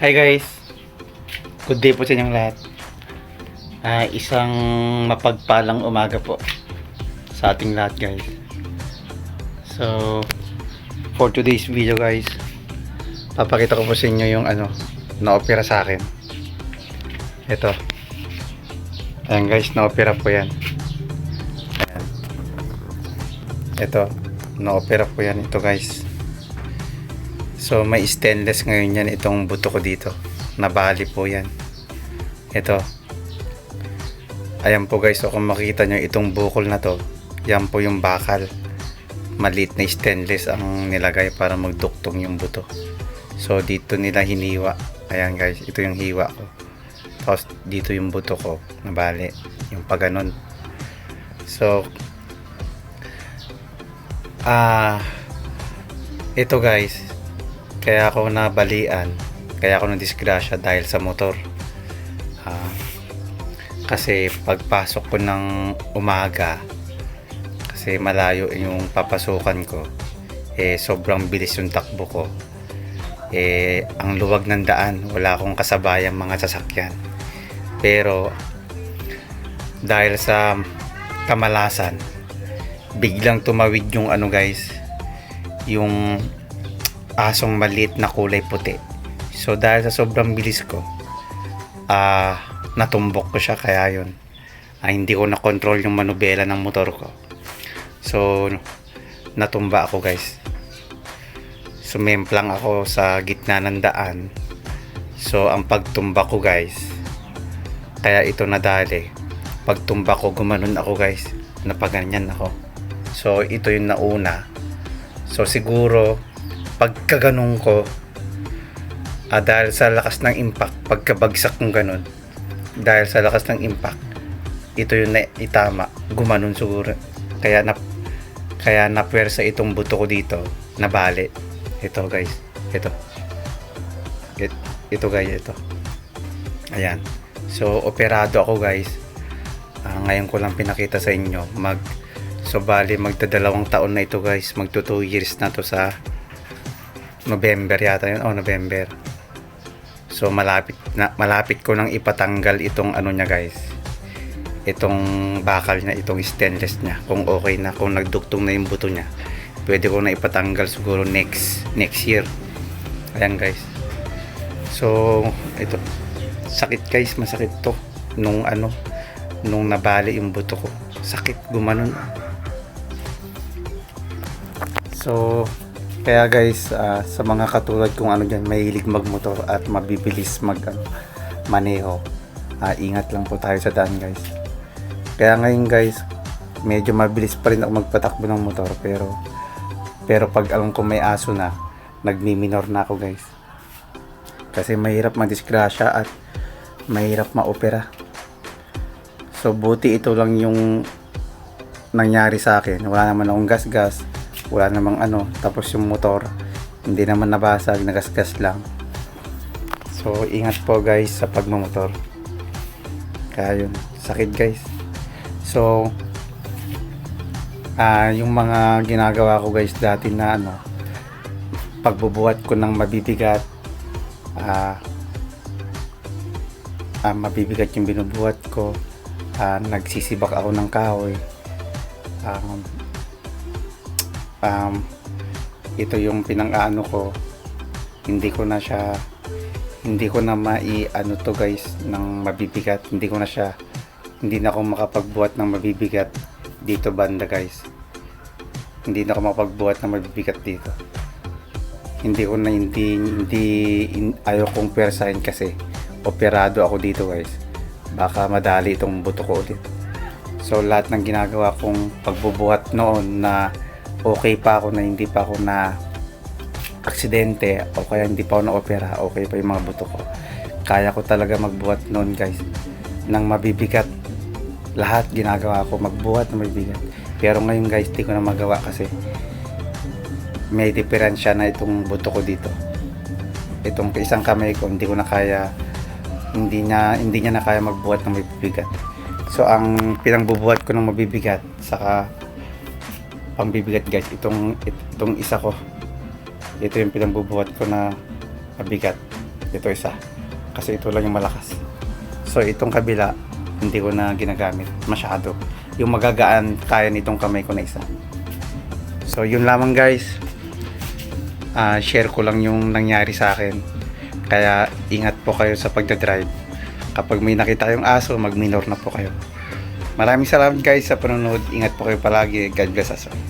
Hi guys! Good day po sa inyong lahat. Ah, isang mapagpalang umaga po sa ating lahat guys. So, for today's video guys, papakita ko po sa inyo yung ano, na-opera sa akin. Ito. Ayan guys, na-opera po yan. Ayan. Ito, na-opera po yan ito guys. So may stainless ngayon yan itong buto ko dito. Nabali po yan. Ito. Ayan po guys, so kung makita nyo itong bukol na to, yan po yung bakal. Maliit na stainless ang nilagay para magduktong yung buto. So dito nila hiniwa. Ayan guys, ito yung hiwa ko. Tapos dito yung buto ko, nabali. Yung paganon. So, ah, ito guys, kaya ako nabalian. Kaya ako nadisgrasya dahil sa motor. Ah, kasi pagpasok ko ng umaga kasi malayo yung papasukan ko eh sobrang bilis yung takbo ko. Eh ang luwag ng daan wala akong kasabayang mga sasakyan. Pero dahil sa kamalasan biglang tumawid yung ano guys yung asong maliit na kulay puti. So dahil sa sobrang bilis ko, ah natumbok ko siya kaya yun. Ah, hindi ko na-control yung manubela ng motor ko. So natumba ako guys. Sumemplang ako sa gitna ng daan. So ang pagtumba ko guys, kaya ito nadali. Pagtumba ko gumanon ako guys, napaganyan ako. So ito yung nauna. So siguro pagkaganong ko ah, dahil sa lakas ng impact pagkabagsak kong ganun dahil sa lakas ng impact ito yung na itama gumanon siguro. Kaya na kaya napwersa itong buto ko dito nabali. Ito guys. Ito. It, ito guys ito. Ayan. So operado ako guys. Ah, ngayon ko lang pinakita sa inyo. Mag so bali magdadalawang taon na ito guys. Magto 2 years na to sa November yata yun. Oh, November. So malapit na malapit ko nang ipatanggal itong ano niya, guys. Itong bakal niya, itong stainless niya. Kung okay na, kung nagduktong na yung buto niya. Pwede ko na ipatanggal siguro next next year. Ayan, guys. So, ito. Sakit, guys. Masakit to. Nung ano, nung nabali yung buto ko. Sakit, gumanon. So, kaya guys, ah, sa mga katulad kung ano dyan, mahilig magmotor at mabibilis mag ano, maneho. Ah, ingat lang po tayo sa daan guys. Kaya ngayon guys, medyo mabilis pa rin ako magpatakbo ng motor pero pero pag alam ko may aso na, nagmi-minor na ako guys. Kasi mahirap madisgrasya at mahirap maopera. So buti ito lang yung nangyari sa akin. Wala naman akong gas-gas wala namang ano tapos yung motor hindi naman nabasag nagasgas lang. So ingat po guys sa pagmamotor. Kaya yun sakit guys. So ah yung mga ginagawa ko guys dati na ano pagbubuhat ko ng mabibigat ah ah, mabibigat yung binubuhat ko ah, nagsisibak ako ng kahoy. Um, um, ito yung pinang-ano ko. Hindi ko na siya hindi ko na mai ano to guys ng mabibigat. Hindi ko na siya hindi na ako makapagbuhat ng mabibigat dito banda guys. Hindi na ako makapagbuhat ng mabibigat dito. Hindi ko na hindi hindi in, ayaw kong persahin kasi operado ako dito guys. Baka madali itong buto ko ulit. So lahat ng ginagawa kong pagbubuhat noon na okay pa ako na hindi pa ako na aksidente o kaya hindi pa ako na opera okay pa yung mga buto ko. Kaya ko talaga magbuhat noon guys ng mabibigat. Lahat ginagawa ko magbuhat ng mabibigat. Pero ngayon guys di ko na magawa kasi may diferensya na itong buto ko dito. Itong isang kamay ko hindi ko na kaya hindi niya hindi niya na kaya magbuhat ng mabibigat. So ang pinangbubuhat ko ng mabibigat saka pangbibigat guys itong itong isa ko ito yung pinambubuhat ko na mabigat ito isa. Kasi ito lang yung malakas. So itong kabila, hindi ko na ginagamit masyado. Yung magagaan, kaya nitong kamay ko na isa. So yun lamang guys. Ah, share ko lang yung nangyari sa akin. Kaya ingat po kayo sa pagdadrive. Kapag may nakita kayong aso, mag-minor na po kayo. Maraming salamat guys sa panonood. Ingat po kayo palagi. God bless us all.